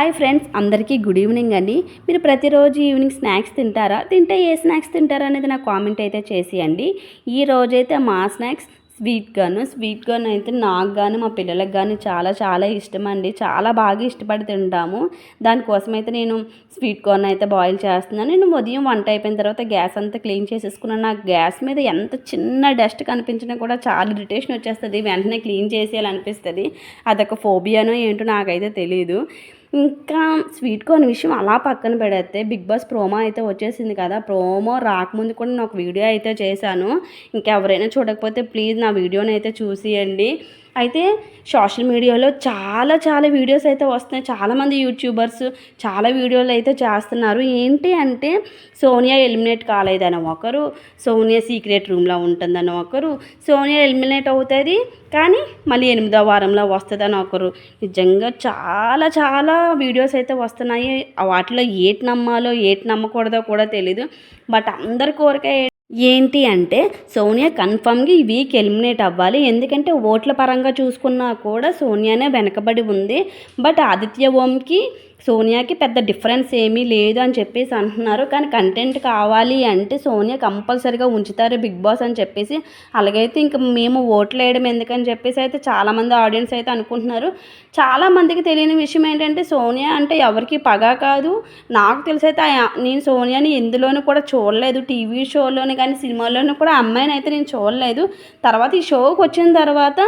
Hi friends అందరికీ good evening అండి. మీరు ప్రతిరోజు ఈవినింగ్ స్నాక్స్ తింటారా? తింటే ఏ స్నాక్స్ తింటారా అనేది నాకు కామెంట్ అయితే చేసేయండి. ఈ రోజైతే మా స్నాక్స్ స్వీట్ గాను స్వీట్ గాను అయితే నాకు కానీ మా పిల్లలకు కానీ చాలా చాలా ఇష్టం అండి చాలా బాగా ఇష్టపడి తింటాము. దానికోసం అయితే నేను స్వీట్ కార్న్ అయితే బాయిల్ చేస్తున్నాను. నేను ఉదయం వంట అయిపోయిన తర్వాత గ్యాస్ అంతా క్లీన్ చేసేసుకున్నాను. నాకు గ్యాస్ మీద ఎంత చిన్న డస్ట్ కనిపించినా కూడా చాలా ఇరిటేషన్ వచ్చేస్తుంది. వెంటనే క్లీన్ చేసేయాలనిపిస్తుంది. అదొక ఫోబియానో ఏంటో నాకైతే తెలియదు ఇంకా స్వీట్ కార్న్ విషయం అలా పక్కన పెడితే బిగ్ బాస్ ప్రోమో అయితే వచ్చేసింది కదా. ప్రోమో రాకముందు కూడా నేను ఒక వీడియో అయితే చేశాను. ఇంకెవరైనా చూడకపోతే ప్లీజ్ నా వీడియోని అయితే చూసియండి. అయితే సోషల్ మీడియాలో చాలా చాలా వీడియోస్ అయితే వస్తున్నాయి. చాలామంది యూట్యూబర్స్ చాలా వీడియోలు అయితే చేస్తున్నారు. ఏంటి అంటే సోనియా ఎలిమినేట్ కాలేదని ఒకరు సోనియా సీక్రెట్ రూమ్లో ఉంటుందని ఒకరు సోనియా ఎలిమినేట్ అవుతుంది కానీ మళ్ళీ ఎనిమిదో వారంలో వస్తుందని ఒకరు. నిజంగా చాలా చాలా వీడియోస్ అయితే వస్తున్నాయి. వాటిలో ఏటి నమ్మాలో ఏటి నమ్మకూడదో కూడా తెలీదు. బట్ అందరి కోరిక ఏంటి అంటే సోనియా కన్ఫామ్గా ఈ వీక్ ఎలిమినేట్ అవ్వాలి. ఎందుకంటే ఓట్ల పరంగా చూసుకున్నా కూడా సోనియానే వెనకబడి ఉంది. బట్ ఆదిత్య ఓంకి సోనియాకి పెద్ద డిఫరెన్స్ ఏమీ లేదు అని చెప్పేసి అంటున్నారు. కానీ కంటెంట్ కావాలి అంటే సోనియా కంపల్సరీగా ఉంచుతారు బిగ్ బాస్ అని చెప్పేసి. అలాగైతే ఇంక మేము ఓట్లు వేయడం ఎందుకని చెప్పేసి అయితే చాలామంది ఆడియన్స్ అయితే అనుకుంటున్నారు. చాలామందికి తెలియని విషయం ఏంటంటే సోనియా అంటే ఎవరికి పగ కాదు. నాకు తెలిసి అయితే నేను సోనియాని ఎందులోనూ కూడా చూడలేదు. టీవీ షోలోని కానీ సినిమాల్లోనూ కూడా అమ్మాయిని అయితే నేను చూడలేదు. తర్వాత ఈ షోకి వచ్చిన తర్వాత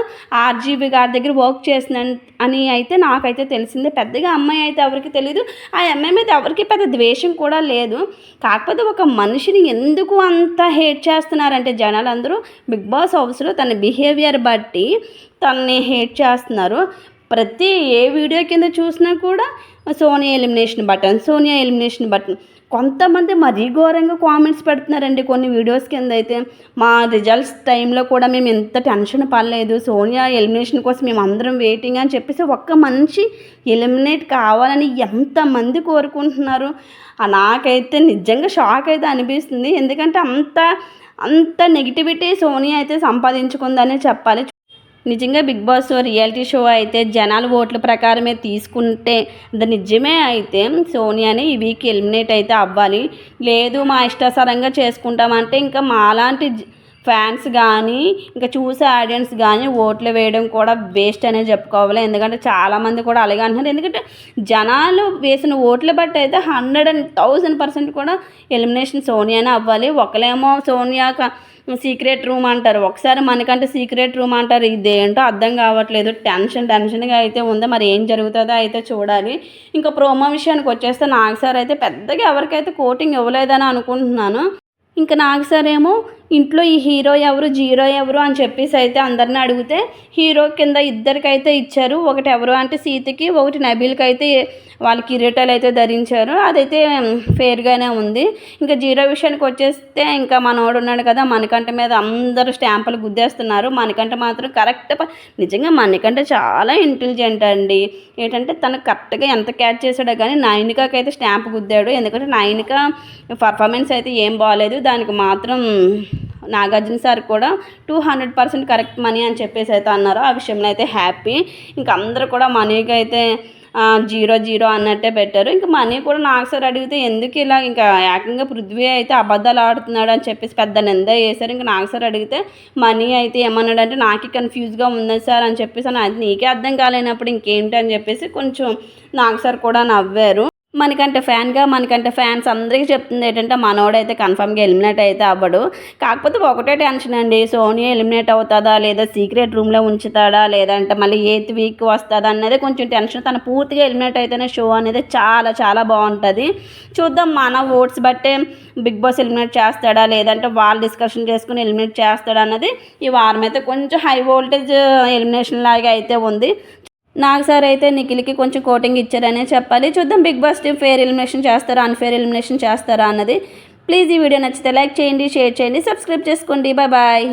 ఆర్జీబీ గారి దగ్గర వర్క్ చేసిన అని అయితే నాకైతే తెలిసిందే. పెద్దగా అమ్మాయి అయితే ఎవరికి తెలియదు ఆ అమ్మాయి మీద ఎవరికి పెద్ద ద్వేషం కూడా లేదు. కాకపోతే ఒక మనిషిని ఎందుకు అంత హేట్ చేస్తున్నారంటే జనాలందరూ బిగ్ బాస్ హౌస్లో తన బిహేవియర్ బట్టి తనని హేట్ చేస్తున్నారు. ప్రతి ఏ వీడియో కింద చూసినా కూడా Sonia elimination button Sonia elimination button. కొంతమంది మరీ ఘోరంగా కామెంట్స్ పెడుతున్నారండి కొన్ని వీడియోస్ కింద అయితే. మా రిజల్ట్స్ టైంలో కూడా మేము ఎంత టెన్షన్ పడలేదు. సోనియా ఎలిమినేషన్ కోసం మేము అందరం వెయిటింగ్ అని చెప్పేసి ఒక్క మనిషి ఎలిమినేట్ కావాలని ఎంతమంది కోరుకుంటున్నారు? నాకైతే నిజంగా షాక్ అయితే అనిపిస్తుంది. ఎందుకంటే అంత అంత నెగిటివిటీ సోనియా అయితే సంపాదించుకుందనే చెప్పాలి. నిజంగా బిగ్ బాస్ రియాలిటీ షో అయితే జనాలు ఓట్ల ప్రకారమే తీసుకుంటే అది నిజమే అయితే సోనియాని ఈ వీక్ ఎలిమినేట్ అయితే అవ్వాలి. లేదు మా ఇష్టాసరంగా చేసుకుంటామంటే ఇంకా మాలాంటి ఫ్యాన్స్ కానీ ఇంకా చూసే ఆడియన్స్ కానీ ఓట్లు వేయడం కూడా వేస్ట్ అనేది చెప్పుకోవాలి. ఎందుకంటే చాలామంది కూడా అలాగే అంటున్నారు. ఎందుకంటే జనాలు వేసిన ఓట్లు బట్టి అయితే హండ్రెడ్ అండ్ థౌజండ్ పర్సెంట్ కూడా ఎలిమినేషన్ సోనియానే అవ్వాలి. ఒకలేమో సోనియా సీక్రెట్ రూమ్ అంటారు. ఒకసారి మనకంటే సీక్రెట్ రూమ్ అంటారు. ఇదేంటో అర్థం కావట్లేదు. టెన్షన్ టెన్షన్గా అయితే ఉందో. మరి ఏం జరుగుతుందో అయితే చూడాలి. ఇంకా ప్రోమో విషయానికి వచ్చేస్తే నాకు సార్ అయితే పెద్దగా ఎవరికైతే కోటింగ్ ఇవ్వలేదని అనుకుంటున్నాను. ఇంకా నాకు సార్ ఏమో ఇంట్లో ఈ హీరో ఎవరు జీరో ఎవరు అని చెప్పేసి అయితే అందరిని అడిగితే హీరో కింద ఇద్దరికైతే ఇచ్చారు. ఒకటి ఎవరు అంటే సీతకి ఒకటి నబీల్కి అయితే వాళ్ళు కిరీటాలు అయితే ధరించారు. అదైతే ఫేర్గానే ఉంది. ఇంకా జీరో విషయానికి వచ్చేస్తే ఇంకా మనోడు ఉన్నాడు కదా మనకంట మీద అందరూ స్టాంపులు గుద్దేస్తున్నారు. మనకంట మాత్రం కరెక్ట్ నిజంగా మనకంటే చాలా ఇంటెలిజెంట్ అండి. ఏంటంటే తను కరెక్ట్గా ఎంత క్యాచ్ చేశాడో కానీ నైనికాకి అయితే స్టాంప్ గుద్దాడు. ఎందుకంటే నైనిక పర్ఫార్మెన్స్ అయితే ఏం బాగాలేదు దానికి మాత్రం నాగార్జున సార్ కూడా two hundred percent correct money అని చెప్పేసి అయితే అన్నారు. ఆ విషయంలో అయితే హ్యాపీ. ఇంకా అందరూ కూడా మనీకి అయితే జీరో జీరో అన్నట్టే పెట్టారు. ఇంకా మనీ కూడా నాకు సార్ అడిగితే ఎందుకు ఇలా ఇంకా ఏకంగా పృథ్వీ అయితే అబద్ధాలు ఆడుతున్నాడు అని చెప్పేసి పెద్ద నింద వేశారు ఇంకా నాకు సార్ అడిగితే మనీ అయితే ఏమన్నాడంటే నాకే కన్ఫ్యూజ్గా ఉంది సార్ అని చెప్పేసి అది నీకే అర్థం కాలేనప్పుడు ఇంకేంటి అని చెప్పేసి కొంచెం నాకు సార్ కూడా నవ్వారు. మనకంటే ఫ్యాన్గా మనకంటే ఫ్యాన్స్ అందరికీ చెప్తుంది ఏంటంటే మనోడైతే కన్ఫామ్గా ఎలిమినేట్ అయితే అవ్వడు. కాకపోతే ఒకటే టెన్షన్ అండి సోనియా ఎలిమినేట్ అవుతుందా లేదా సీక్రెట్ రూమ్లో ఉంచుతాడా లేదంటే మళ్ళీ ఎయిత్ వీక్ వస్తుందా అనేది కొంచెం టెన్షన్ తను పూర్తిగా ఎలిమినేట్ అయితేనే షో అనేది చాలా చాలా బాగుంటుంది. చూద్దాం మన ఓట్స్ బట్టే బిగ్ బాస్ ఎలిమినేట్ చేస్తాడా లేదంటే వాళ్ళు డిస్కషన్ చేసుకుని ఎలిమినేట్ చేస్తాడా అన్నది ఈ వారం అయితే కొంచెం హై వోల్టేజ్ ఎలిమినేషన్ లాగా అయితే ఉంది. నాకు సార్ అయితే నిఖిల్కి కొంచెం కోటింగ్ ఇచ్చారనే చెప్పాలి. చూద్దాం big boss team fair elimination చేస్తారా అన్ఫేర్ ఎలిమినేషన్ చేస్తారా అన్నది. ప్లీజ్ ఈ వీడియో నచ్చితే లైక్ చేయండి షేర్ చేయండి సబ్స్క్రైబ్ చేసుకోండి. Bye bye.